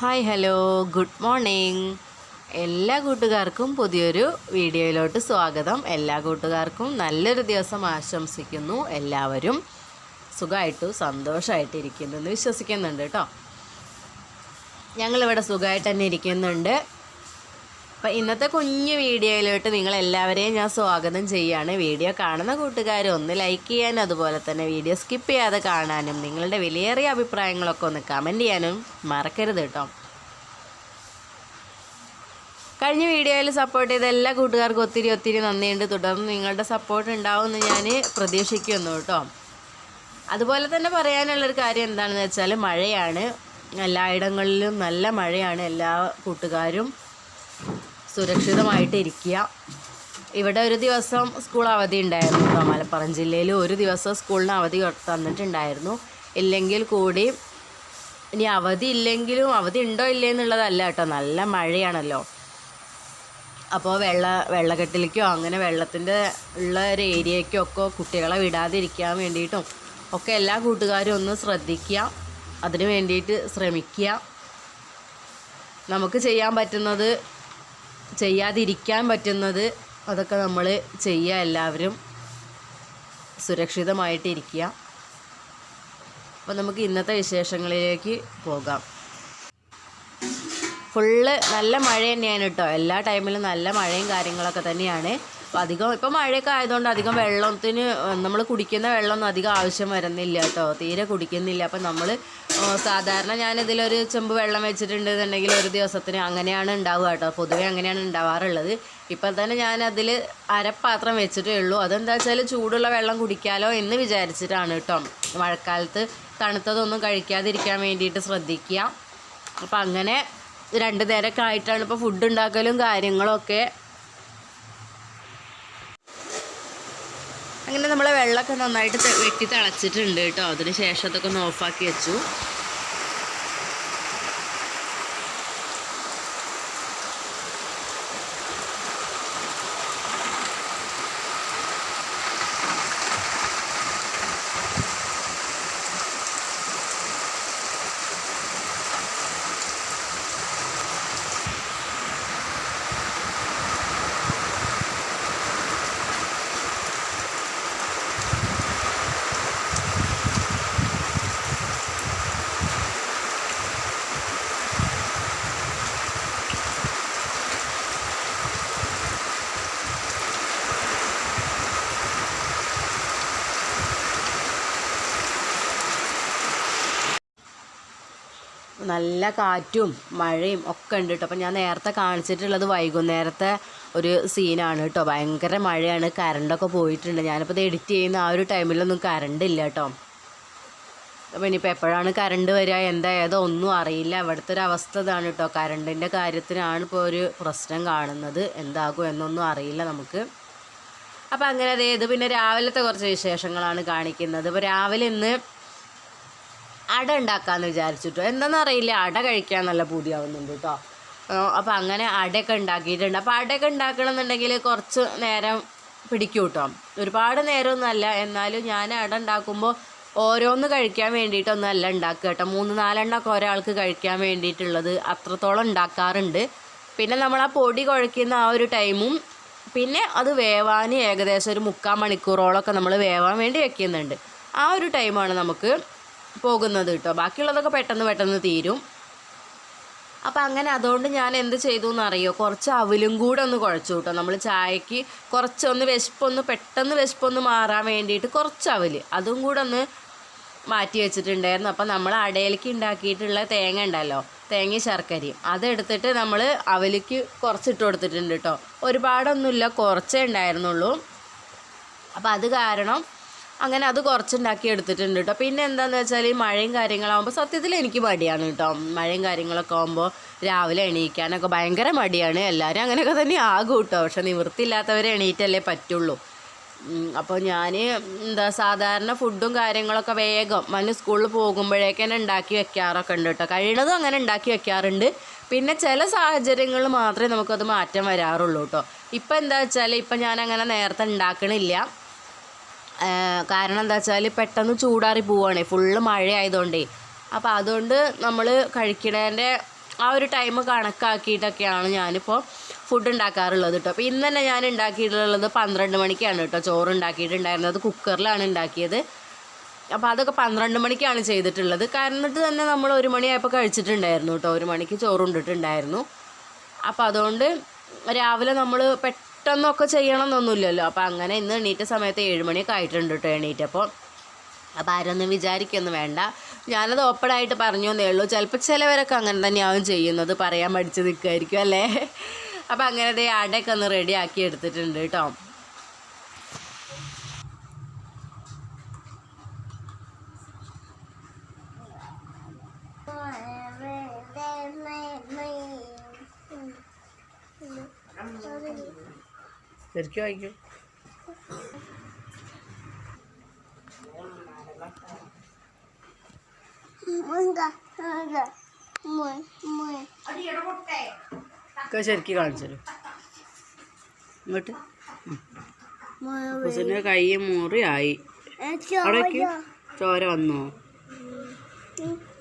Hi hello. Good morning. എല്ലാ കൂട്ടുകാർക്കും പുതിയൊരു വീഡിയോയിലോട്ട് സ്വാഗതം. എല്ലാ കൂട്ടുകാർക്കും നല്ലൊരു ദിവസം ആശംസിക്കുന്നു. എല്ലാവരും സുഖമായിട്ടും സന്തോഷമായിട്ടിരിക്കുന്നു എന്ന് വിശ്വസിക്കുന്നുണ്ട് കേട്ടോ. ഞങ്ങളിവിടെ സുഖമായിട്ട് തന്നെ ഇരിക്കുന്നുണ്ട്. അപ്പം ഇന്നത്തെ കുഞ്ഞു വീഡിയോയിലോട്ട് നിങ്ങൾ എല്ലാവരെയും ഞാൻ സ്വാഗതം ചെയ്യുകയാണ് വീഡിയോ കാണുന്ന കൂട്ടുകാർ ഒന്ന് ലൈക്ക് ചെയ്യാനും അതുപോലെ തന്നെ വീഡിയോ സ്കിപ്പ് ചെയ്യാതെ കാണാനും നിങ്ങളുടെ വിലയേറിയ അഭിപ്രായങ്ങളൊക്കെ ഒന്ന് കമന്റ് ചെയ്യാനും മറക്കരുത് കേട്ടോ. കഴിഞ്ഞ വീഡിയോയിൽ സപ്പോർട്ട് ചെയ്ത എല്ലാ കൂട്ടുകാർക്കും ഒത്തിരി ഒത്തിരി നന്ദിയുണ്ട്. തുടർന്ന് നിങ്ങളുടെ സപ്പോർട്ട് ഉണ്ടാവുമെന്ന് ഞാൻ പ്രതീക്ഷിക്കുന്നു കേട്ടോ. അതുപോലെ തന്നെ പറയാനുള്ളൊരു കാര്യം എന്താണെന്ന് വെച്ചാൽ മഴയാണ്. എല്ലായിടങ്ങളിലും നല്ല മഴയാണ്. എല്ലാ കൂട്ടുകാരും സുരക്ഷിതമായിട്ട് ഇരിക്കുക. ഇവിടെ ഒരു ദിവസം സ്കൂൾ അവധി ഉണ്ടായിരുന്നു കേട്ടോ. മലപ്പുറം ജില്ലയിൽ ഒരു ദിവസം സ്കൂളിന് അവധി തന്നിട്ടുണ്ടായിരുന്നു. ഇല്ലെങ്കിൽ കൂടി ഇനി അവധി ഇല്ലെങ്കിലും അവധി ഉണ്ടോ ഇല്ലേ എന്നുള്ളതല്ല കേട്ടോ. നല്ല മഴയാണല്ലോ. അപ്പോൾ വെള്ള വെള്ളക്കെട്ടിലേക്കോ അങ്ങനെ വെള്ളത്തിന്റെ ഉള്ള ഒരു ഏരിയയ്ക്കോ ഒക്കെ കുട്ടികളെ വിടാതിരിക്കാൻ വേണ്ടിയിട്ടും ഒക്കെ എല്ലാ കൂട്ടുകാരും ഒന്ന് ശ്രദ്ധിക്കുക. അതിന് വേണ്ടിയിട്ട് ശ്രമിക്കുക. നമുക്ക് ചെയ്യാൻ പറ്റുന്നത് ചെയ്യാതിരിക്കാൻ പറ്റുന്നത് അതൊക്കെ നമ്മൾ ചെയ്യുക എല്ലാവരും. സുരക്ഷിതമായിട്ട് ഇരിക്കുക അപ്പോൾ നമുക്ക് ഇന്നത്തെ വിശേഷങ്ങളിലേക്ക് പോകാം. ഫുള്ള് നല്ല മഴ തന്നെയാണ് കേട്ടോ. എല്ലാ ടൈമിലും നല്ല മഴയും കാര്യങ്ങളൊക്കെ തന്നെയാണ്. അപ്പോൾ അധികം ഇപ്പോൾ മഴയൊക്കെ ആയതുകൊണ്ട് അധികം വെള്ളത്തിന് നമ്മൾ കുടിക്കുന്ന വെള്ളമൊന്നും അധികം ആവശ്യം വരുന്നില്ല കേട്ടോ. തീരെ കുടിക്കുന്നില്ല. അപ്പം നമ്മൾ സാധാരണ ഞാനിതിലൊരു ചെമ്പ് വെള്ളം വെച്ചിട്ടുണ്ടെന്നുണ്ടെങ്കിൽ ഒരു ദിവസത്തിന് അങ്ങനെയാണ് ഉണ്ടാവുക കേട്ടോ. പൊതുവെ അങ്ങനെയാണ് ഉണ്ടാവാറുള്ളത്. ഇപ്പം തന്നെ ഞാനതിൽ അരപ്പാത്രം വെച്ചിട്ടേ ഉള്ളൂ. അതെന്താ വെച്ചാൽ ചൂടുള്ള വെള്ളം കുടിക്കാലോ എന്ന് വിചാരിച്ചിട്ടാണ് കേട്ടോ. മഴക്കാലത്ത് തണുത്തതൊന്നും കഴിക്കാതിരിക്കാൻ വേണ്ടിയിട്ട് ശ്രദ്ധിക്കുക. അപ്പം അങ്ങനെ രണ്ട് നേരമൊക്കെ ആയിട്ടാണ് ഇപ്പോൾ ഫുഡ് ഉണ്ടാക്കലും കാര്യങ്ങളൊക്കെ അങ്ങനെ നമ്മളെ വെള്ളമൊക്കെ നന്നായിട്ട് വെട്ടി തിളച്ചിട്ടുണ്ട് കേട്ടോ. അതിന് ശേഷം അതൊക്കെ ഒന്ന് ഓഫാക്കി വെച്ചു. നല്ല കാറ്റും മഴയും ഒക്കെ ഉണ്ട് കേട്ടോ. അപ്പം ഞാൻ നേരത്തെ കാണിച്ചിട്ടുള്ളത് വൈകുന്നേരത്തെ ഒരു സീനാണ് കേട്ടോ. ഭയങ്കര മഴയാണ്. കറണ്ടൊക്കെ പോയിട്ടുണ്ട്. ഞാനിപ്പോൾ ഇത് എഡിറ്റ് ചെയ്യുന്ന ആ ഒരു ടൈമിലൊന്നും കറണ്ട് ഇല്ല കേട്ടോ. അപ്പോൾ ഇനിയിപ്പോൾ എപ്പോഴാണ് കറണ്ട് വരിക എന്താ ഏതോ ഒന്നും അറിയില്ല. അവിടുത്തെ ഒരു അവസ്ഥ ഇതാണ് കേട്ടോ. കറണ്ടിന്റെ കാര്യത്തിനാണ് ഇപ്പോൾ ഒരു പ്രശ്നം കാണുന്നത്. എന്താകും എന്നൊന്നും അറിയില്ല നമുക്ക്. അപ്പോൾ അങ്ങനെ അതേത് പിന്നെ രാവിലത്തെ കുറച്ച് വിശേഷങ്ങളാണ് കാണിക്കുന്നത്. ഇപ്പോൾ രാവിലെ ഇന്ന് അട ഉണ്ടാക്കാമെന്ന് വിചാരിച്ചിട്ടോ. എന്താണെന്നറിയില്ല അട കഴിക്കാൻ നല്ല പൂതിയാവുന്നുണ്ട് കേട്ടോ അപ്പോൾ അങ്ങനെ അടയൊക്കെ ഉണ്ടാക്കിയിട്ടുണ്ട്. അപ്പോൾ അടയൊക്കെ ഉണ്ടാക്കണമെന്നുണ്ടെങ്കിൽ കുറച്ച് നേരം പിടിക്കും കേട്ടോ ഒരുപാട് നേരമൊന്നുമല്ല. എന്നാലും ഞാൻ അട ഉണ്ടാക്കുമ്പോൾ ഓരോന്ന് കഴിക്കാൻ വേണ്ടിയിട്ടൊന്നല്ല ഉണ്ടാക്കുക കേട്ടോ. മൂന്ന് നാലെണ്ണമൊക്കെ ഒരാൾക്ക് കഴിക്കാൻ വേണ്ടിയിട്ടുള്ളത് അത്രത്തോളം ഉണ്ടാക്കാറുണ്ട്. പിന്നെ നമ്മൾ ആ പൊടി കുഴക്കുന്ന ആ ഒരു ടൈമും പിന്നെ അത് വേവാൻ ഏകദേശം ഒരു മുക്കാൽ മണിക്കൂറോളമൊക്കെ നമ്മൾ വേവാൻ വേണ്ടി വെക്കുന്നുണ്ട്. ആ ഒരു ടൈമാണ് നമുക്ക് പോകുന്നത് കേട്ടോ. ബാക്കിയുള്ളതൊക്കെ പെട്ടെന്ന് പെട്ടെന്ന് തീരും. അപ്പം അങ്ങനെ അതുകൊണ്ട് ഞാൻ എന്ത് ചെയ്തു എന്നറിയോ? കുറച്ച് അവലും കൂടെ ഒന്ന് കുഴച്ചു കേട്ടോ. നമ്മൾ ചായക്ക് കുറച്ചൊന്ന് വിശപ്പൊന്ന് പെട്ടെന്ന് വിശപ്പൊന്ന് മാറാൻ വേണ്ടിയിട്ട് കുറച്ച് അവൽ. അതും കൂടെ ഒന്ന് മാറ്റി വെച്ചിട്ടുണ്ടായിരുന്നു. അപ്പം നമ്മൾ അടയിലേക്ക് ഉണ്ടാക്കിയിട്ടുള്ള തേങ്ങ ഉണ്ടല്ലോ തേങ്ങ ശർക്കരയും. അതെടുത്തിട്ട് നമ്മൾ അവലിക്ക് കുറച്ചിട്ട് കൊടുത്തിട്ടുണ്ട് കേട്ടോ. ഒരുപാടൊന്നുമില്ല കുറച്ചേ ഉണ്ടായിരുന്നുള്ളൂ. അപ്പം അത് കാരണം അങ്ങനെ അത് കുറച്ചുണ്ടാക്കി എടുത്തിട്ടുണ്ട് കേട്ടോ പിന്നെ എന്താണെന്ന് വെച്ചാൽ ഈ മഴയും കാര്യങ്ങളാകുമ്പോൾ സത്യത്തിൽ എനിക്ക് മടിയാണ് കേട്ടോ മഴയും കാര്യങ്ങളൊക്കെ ആകുമ്പോൾ രാവിലെ എണീക്കാനൊക്കെ ഭയങ്കര മടിയാണ്. എല്ലാവരും അങ്ങനെയൊക്കെ തന്നെ ആകും കേട്ടോ പക്ഷെ നിവൃത്തിയില്ലാത്തവരെ എണീറ്റല്ലേ പറ്റുള്ളൂ. അപ്പോൾ ഞാൻ എന്താ സാധാരണ ഫുഡും കാര്യങ്ങളൊക്കെ വേഗം മഞ്ഞ് സ്കൂളിൽ പോകുമ്പോഴേക്ക് തന്നെ ഉണ്ടാക്കി വെക്കാറൊക്കെ ഉണ്ട് കേട്ടോ കഴിയണതും അങ്ങനെ ഉണ്ടാക്കി വെക്കാറുണ്ട്. പിന്നെ ചില സാഹചര്യങ്ങൾ മാത്രമേ നമുക്കത് മാറ്റം വരാറുള്ളൂ കേട്ടോ ഇപ്പം എന്താ വെച്ചാൽ ഇപ്പം ഞാൻ അങ്ങനെ നേരത്തെ ഉണ്ടാക്കണില്ല. കാരണം എന്താ വെച്ചാൽ പെട്ടെന്ന് ചൂടാറി പോവുകയാണ്. ഫുള്ള് മഴ ആയതുകൊണ്ടേ അപ്പോൾ അതുകൊണ്ട് നമ്മൾ കഴിക്കണേന്റെ ആ ഒരു ടൈം കണക്കാക്കിയിട്ടൊക്കെയാണ് ഞാനിപ്പോൾ ഫുഡ് ഉണ്ടാക്കാറുള്ളത് കേട്ടോ. അപ്പോൾ ഇന്ന് തന്നെ ഞാൻ ഉണ്ടാക്കിയിട്ടുള്ളത് പന്ത്രണ്ട് മണിക്കാണ് കേട്ടോ. ചോറ് ഉണ്ടാക്കിയിട്ടുണ്ടായിരുന്നത്. കുക്കറിലാണ് ഉണ്ടാക്കിയത്. അപ്പോൾ അതൊക്കെ പന്ത്രണ്ട് മണിക്കാണ് ചെയ്തിട്ടുള്ളത്. കാരണം തന്നെ നമ്മൾ ഒരു മണിയായപ്പോൾ കഴിച്ചിട്ടുണ്ടായിരുന്നു കേട്ടോ. ഒരു മണിക്ക് ചോറ് ഉണ്ടിട്ടുണ്ടായിരുന്നു. അപ്പോൾ അതുകൊണ്ട് രാവിലെ നമ്മൾ പെട്ടെന്നൊക്കെ ചെയ്യണം എന്നൊന്നുമില്ലല്ലോ അപ്പോൾ അങ്ങനെ ഇന്ന് എണീറ്റ സമയത്ത് ഏഴുമണിയൊക്കെ ആയിട്ടുണ്ട് കേട്ടോ എണീറ്റപ്പോൾ അപ്പോൾ ആരൊന്നും വിചാരിക്കൊന്നും വേണ്ട. ഞാനത് ഓപ്പണായിട്ട് പറഞ്ഞു എന്നേ ഉള്ളൂ. ചിലപ്പോൾ ചിലവരൊക്കെ അങ്ങനെ തന്നെയാവും ചെയ്യുന്നത്. പറയാൻ പഠിച്ച് നിൽക്കുമായിരിക്കും അല്ലേ? അപ്പോൾ അങ്ങനെ ദേ ആടെയൊക്കെ ഒന്ന് റെഡിയാക്കി എടുത്തിട്ടുണ്ട് കേട്ടോ ശരിക്കും വായിക്കും ഒക്കെ ശരിക്കും കാണിച്ചു തരും ഇങ്ങോട്ട് മൂറി കൈ മുറിയായി അവിടേക്ക് ചോര വന്നു.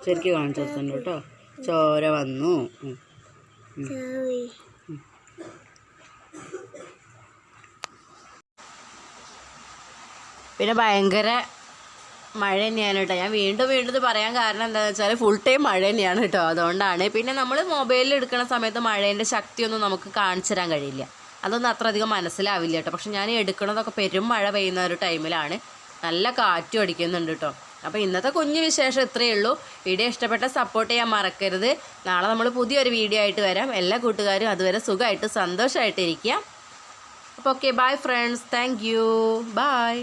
ശരിക്കും കാണിച്ചു കേട്ടോ. ചോര വന്നു. പിന്നെ ഭയങ്കര മഴ തന്നെയാണ് കേട്ടോ. ഞാൻ വീണ്ടും വീണ്ടും ഇത് പറയാൻ കാരണം എന്താണെന്ന് വെച്ചാൽ ഫുൾ ടൈം മഴ തന്നെയാണ് കേട്ടോ. അതുകൊണ്ടാണ്. പിന്നെ നമ്മൾ മൊബൈലിൽ എടുക്കുന്ന സമയത്ത് മഴേന്റെ ശക്തിയൊന്നും നമുക്ക് കാണിച്ചു തരാൻ കഴിയില്ല. അതൊന്നും അത്ര അധികം മനസ്സിലാവില്ല കേട്ടോ. പക്ഷെ ഞാൻ എടുക്കണതൊക്കെ പെരും മഴ പെയ്യുന്ന ഒരു ടൈമിലാണ് നല്ല കാറ്റും അടിക്കുന്നുണ്ട് കേട്ടോ. അപ്പോൾ ഇന്നത്തെ കുഞ്ഞു വിശേഷം ഇത്രയേ ഉള്ളൂ. വീഡിയോ ഇഷ്ടപ്പെട്ട സപ്പോർട്ട് ചെയ്യാൻ മറക്കരുത്. നാളെ നമ്മൾ പുതിയൊരു വീഡിയോ ആയിട്ട് വരാം. എല്ലാ കൂട്ടുകാരും അതുവരെ സുഖമായിട്ട് സന്തോഷമായിട്ട് ഇരിക്കുക അപ്പോൾ okay bye friends thank you bye